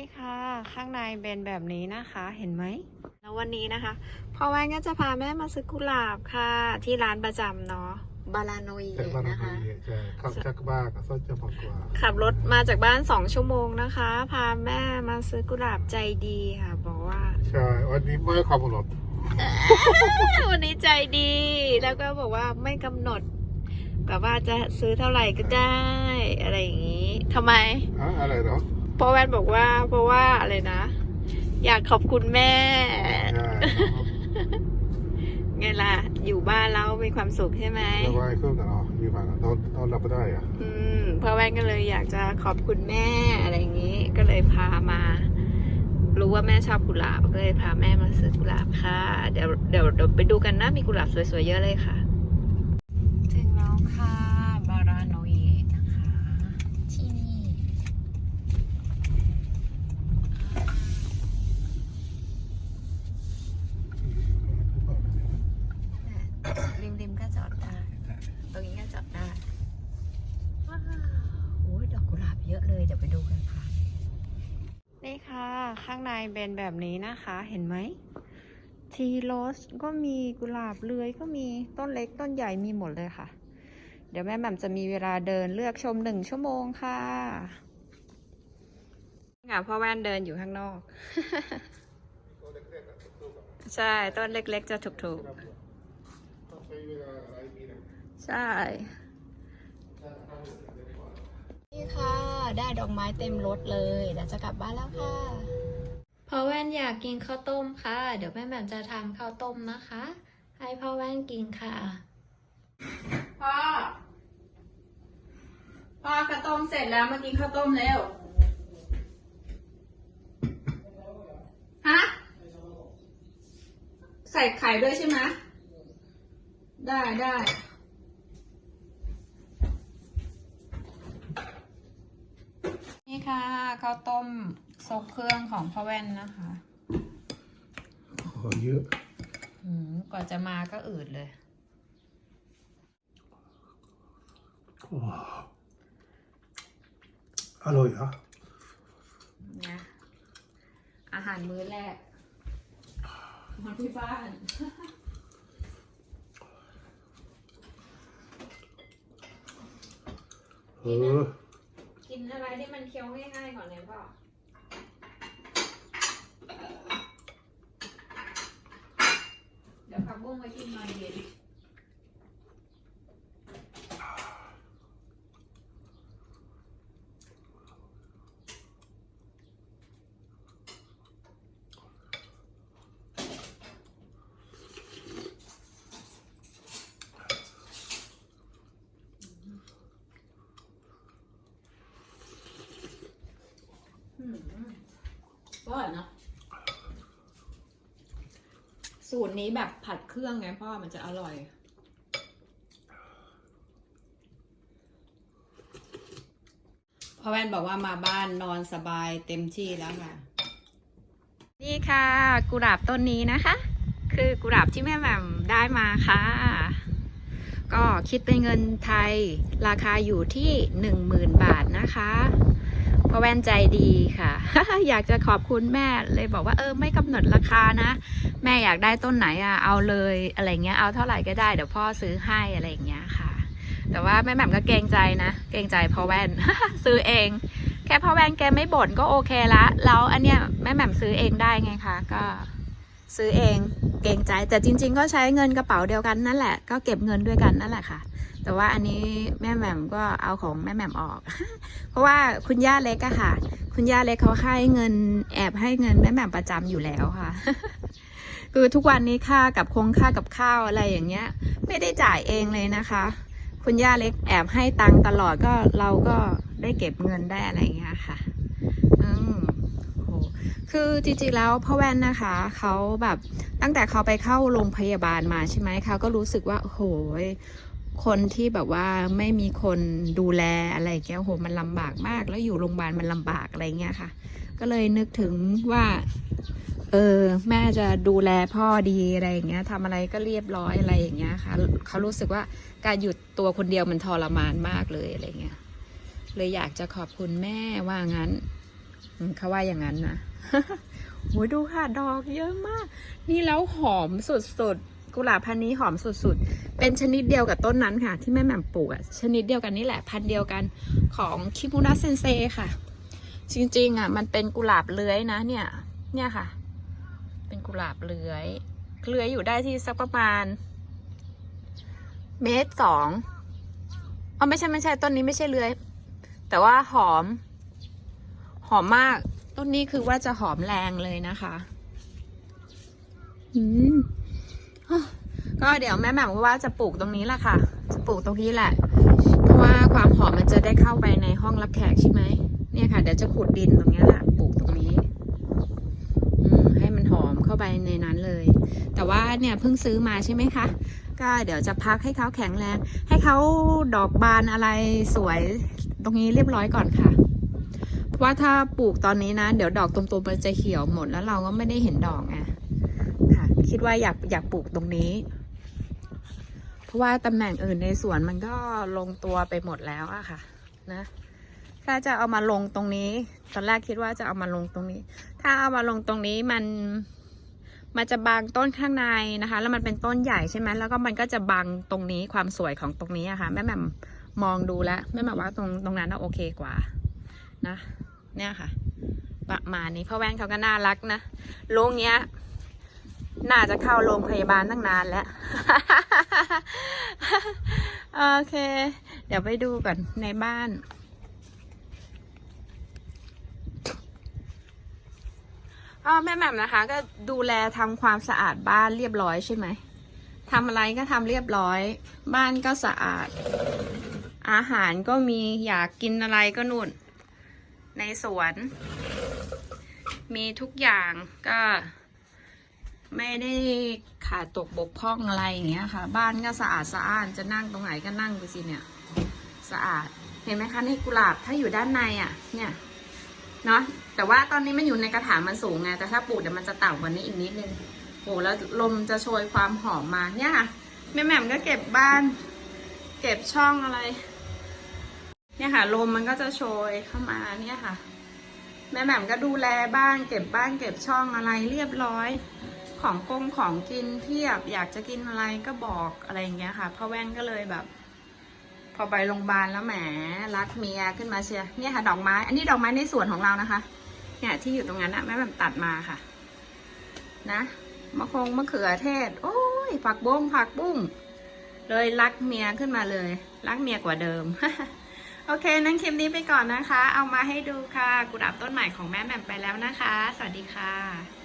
นี่ค่ะ ข้างในเป็นแบบนี้นะคะเห็นไหมแล้ววันนี้นะคะพ่อแว่นก็จะพาแม่มาซื้อกุหลาบค่ะ ที่ร้านประจำเนาะบาลาโนยจากบ้านนะคะเราใช่ขับจากบ้านกับส้นจะบอกว่า ขับรถมาจากบ้านสองชั่วโมงนะคะ พาแม่มาซื้อกุหลาบใจดีค่ะ บอกว่า ใช่ วันนี้ไม่ความหลดวันนี้ใจดี แล้วก็บอกว่าไม่กำหนดแบบว่าจะซื้อเท่าไหร่ก็ได้ อะไรอย่างนี้ทำไมอะอะไรเนาะเพราะแว่นบอกว่า เพราะว่าอะไรนะ อยากขอบคุณแม่ใช่ไงล่ะ อยู่บ้านแล้วมีความสุขใช่ไหมแล้วก็ไอ้เครื่องกันเนาะมีผ่านนอนนอนรับไม่ได้อะ อืมพ่อแว่นก็เลยอยากจะขอบคุณแม่อะไรอย่างนี้ ก็เลยพามา รู้ว่าแม่ชอบกุหลาบก็เลยพาแม่มาซื้อกุหลาบค่ะ เดี๋ยวเดี๋ยวเดี๋ยวไปดูกันนะมีกุหลาบสวยๆเยอะเลยค่ะ ถึงแล้วค่ะ บาราโนเยนะคะ ที่นี่ ริมริมๆก็จอดได้ ตรงนี้ก็จอดได้ว้าวโอ้ยดอกกุหลาบเยอะเลย เดี๋ยวไปดูกันค่ะ นี่ค่ะ ข้างในเป็นแบบนี้นะคะ เห็นไหม ทีโรสก็มีกุหลาบเลื้อยก็มีต้นเล็กต้นใหญ่มีหมดเลยค่ะ เดี๋ยวแม่แหม่มจะมีเวลาเดินเลือกชมหนึ่งชั่วโมงค่ะค่ะพ่อแว่นเดินอยู่ข้างนอก ใช่ ต้นเล็กๆจะถูกต้องใช้เวลาหลายปีนะๆใช่ นี่ค่ะ ได้ดอกไม้เต็มรถเลยเดี๋ยวจะกลับบ้านแล้วค่ะพ่อแว่นอยากกินข้าวต้มค่ะ เดี๋ยวแม่แหม่มจะทำข้าวต้มนะคะ ให้พ่อแว่นกินค่ะ พ่อ พ่อข้าวต้มเสร็จแล้วมากินข้าวต้มเร็ว ฮะ ใส่ไข่ด้วยใช่ไหมได้ได้นี่ค่ะ ข้าวต้มซกเครื่องของพ่อแว่นนะคะโอ้เยอะอืมกว่าจะมาก็อืดเลยอร่อยอะนะอาหารมื้อแรกของที่บ้าน เออ กินอะไรที่มันเคี้ยวง่ายๆก่อนเนี่ยพ่อเดี๋ยวผักบุ้งไว้กิ นตอยนก็เนาะสูตรนี้แบบผัดเครื่องไงพ่อมันจะอร่อย พ่อแว่นบอกว่ามาบ้านนอนสบายเต็มที่แล้วค่ะ นี่ค่ะ กุหลาบต้นนี้นะคะ คือกุหลาบที่แม่แหม่มได้มาค่ะ ก็คิดเป็นเงินไทยราคาอยู่ที่หนึ่งหมื่นบาทนะคะ พ่อแว่นใจดีค่ะ อยากจะขอบคุณแม่เลยบอกว่าเออไม่กำหนดราคานะ แม่อยากได้ต้นไหนอะเอาเลยอะไรเงี้ยเอาเท่าไหร่ก็ได้เดี๋ยวพ่อซื้อให้อะไรอย่างเงี้ยค่ะ แต่ว่าแม่แหม่มก็เกรงใจนะ เกรงใจพ่อแว่นซื้อเอง แค่พ่อแว่นแกไม่บ่นก็โอเคละ แล้วอันเนี้ยแม่แหม่มซื้อเองได้ไงคะก็ซื้อเองเกรงใจแต่จริง ๆ ก็ใช้เงินกระเป๋าเดียวกันนั่นแหละ ก็เก็บเงินด้วยกันนั่นแหละค่ะ แต่ว่าอันนี้แม่แหม่มก็เอาของแม่แหม่มออก เพราะว่าคุณย่าเล็กอะค่ะ คุณย่าเล็กเขาให้เงินแอบให้เงินแม่แหม่มประจำอยู่แล้วค่ะ คือทุกวันนี้ค่ากับคงค่ากับข้าวอะไรอย่างเงี้ย ไม่ได้จ่ายเองเลยนะคะ คุณย่าเล็กแอบให้ตังค์ตลอดก็เราก็ได้เก็บเงินได้อะไรอย่างเงี้ยค่ะ อืมโหคือจริงๆแล้วพ่อแว่นนะคะเขาแบบตั้งแต่เขาไปเข้าโรงพยาบาลมาใช่ไหมเขาก็รู้สึกว่าโอ้โห คนที่แบบว่าไม่มีคนดูแลอะไรอย่างเงี้ยโอ้โหมันลำบากมาก แล้วอยู่โรงพยาบาลมันลำบากอะไรเงี้ยค่ะ ก็เลยนึกถึงว่า เออ แม่จะดูแลพ่อดีอะไรอย่างเงี้ยทำอะไรก็เรียบร้อยอะไรอย่างเงี้ยค่ะเขารู้สึกว่าการหยุดตัวคนเดียวมันทรมานมากเลยอะไรเงี้ย เลยอยากจะขอบคุณแม่ว่างั้นเขาว่าอย่างนั้นนะโหดูค่ะดอกเยอะมาก นี่แล้วหอมสุดๆ กุหลาบพันนี้หอมสุดๆ เป็นชนิดเดียวกับต้นนั้นค่ะ ที่แม่แหม่มปลูกอะชนิดเดียวกันนี่แหละพันเดียวกันของคิมุระเซนเซค่ะ จริงๆอะมันเป็นกุหลาบเลื้อยนะเนี่ย เนี่ยค่ะ เป็นกุหลาบเลื้อยเลื้อยอยู่ได้ที่สักประมาณ เมตรสองอ๋อไม่ใช่ไม่ใช่ต้นนี้ไม่ใช่เลื้อย แต่ว่าหอม หอมมาก ต้นนี้คือว่าจะหอมแรงเลยนะคะ อืม ก็เดี๋ยวแม่แหม่มว่าจะปลูกตรงนี้แหละค่ะ จะปลูกตรงนี้แหละ เพราะว่าความหอมมันจะได้เข้าไปในห้องรับแขกใช่ไหม เนี่ยค่ะ เดี๋ยวจะขุดดินตรงนี้แหละ ปลูกตรงนี้อืมให้มันหอมเข้าไปในนั้นเลย แต่ว่าเนี่ยเพิ่งซื้อมาใช่ไหมคะ ก็เดี๋ยวจะพักให้เขาแข็งแรง ให้เขาดอกบานอะไรสวยตรงนี้เรียบร้อยก่อนค่ะเพราะว่าถ้าปลูกตอนนี้นะ เดี๋ยวดอกตุ่มๆมันจะเหี่ยวหมดแล้วเราก็ไม่ได้เห็นดอกไงค่ะ คิดว่าอยากอยากปลูกตรงนี้ เพราะว่าตำแหน่งอื่นในสวนมันก็ลงตัวไปหมดแล้วอะค่ะ นะ ถ้าจะเอามาลงตรงนี้ ตอนแรกคิดว่าจะเอามาลงตรงนี้ ถ้าเอามาลงตรงนี้มันมันจะบังต้นข้างในนะคะ แล้วมันเป็นต้นใหญ่ใช่ไหมแล้วก็มันก็จะบังตรงนี้ความสวยของตรงนี้อะค่ะแม่แม่มองดูแล้วแม่แม่ว่าตรงตรงนั้นน่ะโอเคกว่านะ เนี่ยค่ะ ประมาณนี้พ่อแว่นเขาก็น่ารักนะโรงเนี้ย น่าจะเข้าโรงพยาบาลตั้งนานแล้ว โอเค เดี๋ยวไปดูก่อนในบ้านก็แม่แหม่มนะคะ ก็ดูแลทำความสะอาดบ้านเรียบร้อยใช่ไหมทำอะไรก็ทำเรียบร้อย บ้านก็สะอาด อาหารก็มีอยากกินอะไรก็นุ่น ในสวน มีทุกอย่างก็ ไม่ได้ขาดตกบกพร่องอะไรอย่างเงี้ยค่ะ บ้านก็สะอาดสะอ้านจะนั่งตรงไหนก็นั่งไปสิเนี่ย สะอาดเห็นไหมคะนี่กุหลาบถ้าอยู่ด้านในอะ เนี่ยเนาะแต่ว่าตอนนี้มันอยู่ในกระถางมันสูงไงแต่ถ้าปลูกเดี๋ยวมันจะต่ำกว่านี้อีกนิดนึงโอ้แล้วลมจะโชยความหอมมาเนี่ยค่ะแม่แหม่มก็เก็บบ้าน เก็บช่องอะไร เนี่ยค่ะ ลมมันก็จะโชยเข้ามาเนี่ยค่ะ แม่แหม่มก็ดูแลบ้านเก็บบ้านเก็บช่องอะไรเรียบร้อย ของกงของกินเพียบ อยากจะกินอะไรก็บอกอะไรอย่างเงี้ยค่ะพ่อแว่นก็เลยแบบ พอไปโรงพยาบาลแล้วแหมรักเมียขึ้นมาเชียร์เนี่ยค่ะ ดอกไม้ อันนี้ดอกไม้ในสวนของเรานะคะ เนี่ยที่อยู่ตรงนั้นอะแม่แบบตัดมาค่ะ นะมะคงมะเขือเทศ โอ้ยผักบงผักบุ้งเลยรักเมียขึ้นมาเลย รักเมียกว่าเดิม โอเค นั้นคลิปนี้ไปก่อนนะคะ เอามาให้ดูค่ะกุหลาบต้นใหม่ของแม่แหม่มไปแล้วนะคะ สวัสดีค่ะ